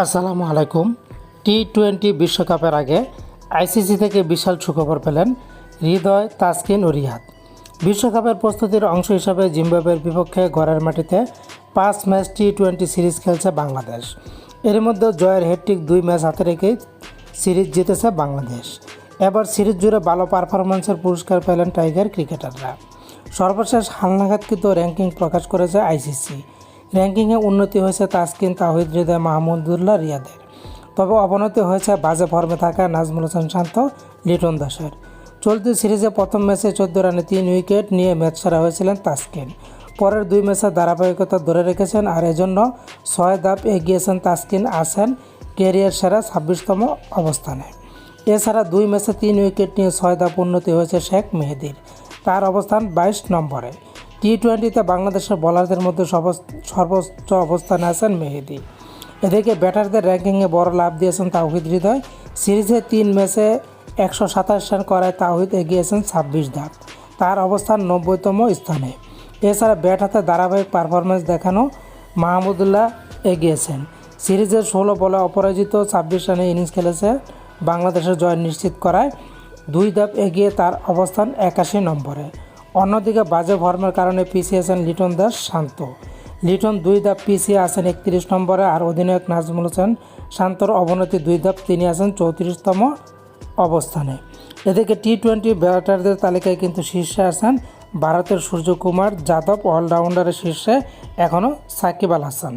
আসসালামু আলাইকুম। T twenty বিশ্বকাপের আগে আইসিসি থেকে বিশাল সুখবর পেলেন হৃদয় তাসকিন ও রিয়াদ। বিশ্বকাপের প্রস্তুতির অংশ হিসাবে জিম্বাবুয়ের বিপক্ষে ঘরের মাটিতে পাঁচ ম্যাচ টি টোয়েন্টি সিরিজ খেলছে বাংলাদেশ। এর মধ্যে জয়ের হেট্রিক দুই ম্যাচ হাতে রেখেই সিরিজ জিতেছে বাংলাদেশ। এবার সিরিজ জুড়ে ভালো পারফরমেন্সের পুরস্কার পেলেন টাইগার ক্রিকেটাররা। সর্বশেষ হালনাঘাতকৃত র্যাঙ্কিং প্রকাশ করেছে আইসিসি র্যাঙ্কিংয়ে উন্নতি হয়েছে তাসকিন তাহিদ, হৃদয় মাহমুদুল্লাহ রিয়াদের তবে অবনতি হয়েছে বাজে ফর্মে থাকা নাজমুল হোসেন শান্ত, লিটন দাসের। চলতি সিরিজে প্রথম ম্যাচে চোদ্দ রানে তিন উইকেট নিয়ে ম্যাচ সেরা হয়েছিলেন তাসকিন। পরের দুই ম্যাচে ধারাবাহিকতা ধরে রেখেছেন আর এজন্য ছয় ধাপ এগিয়েছেন তাসকিন আসেন ক্যারিয়ার সেরা ছাব্বিশতম অবস্থানে। এছাড়া দুই ম্যাচে তিন উইকেট নিয়ে ছয় ধাপ উন্নতি হয়েছে শেখ মেহেদির। তার অবস্থান বাইশ নম্বরে। টি টোয়েন্টিতে বাংলাদেশের বোলারদের মধ্যে সর্বোচ্চ- অবস্থানে আছেন মেহেদি। এদিকে ব্যাটারদের র্যাঙ্কিংয়ে বড় লাভ দিয়েছেন তাওহিদ হৃদয়। সিরিজে তিন ম্যাচে একশো সাতাশ রান করায় তাওহিদ এগিয়েছেন ছাব্বিশ ধাপ। তার অবস্থান নব্বইতম স্থানে। এছাড়া ব্যাট হাতে ধারাবাহিক পারফরমেন্স দেখানো মাহমুদুল্লাহ এগিয়েছেন। সিরিজের ষোলো বলে অপরাজিত ছাব্বিশ রানে ইনিংস খেলেছে বাংলাদেশের জয় নিশ্চিত করায় দুই ধাপ এগিয়ে তার অবস্থান একাশি নম্বরে। অন্যদিকে বাজে ফর্মের কারণে পিছিয়ে আছেন লিটন দাস শান্ত। লিটন দুই ধাপ পিছিয়ে আছেন একত্রিশ নম্বরে আর অধিনায়ক নাজমুল হোসেন শান্তর অবনতি দুই ধাপ তিনি আছেন চৌত্রিশতম অবস্থানে। এদিকে টি টোয়েন্টি ব্যাটারদের তালিকায় কিন্তু শীর্ষে আছেন ভারতের সূর্যকুমার যাদব, অলরাউন্ডারের শীর্ষে এখনও সাকিব আল হাসান।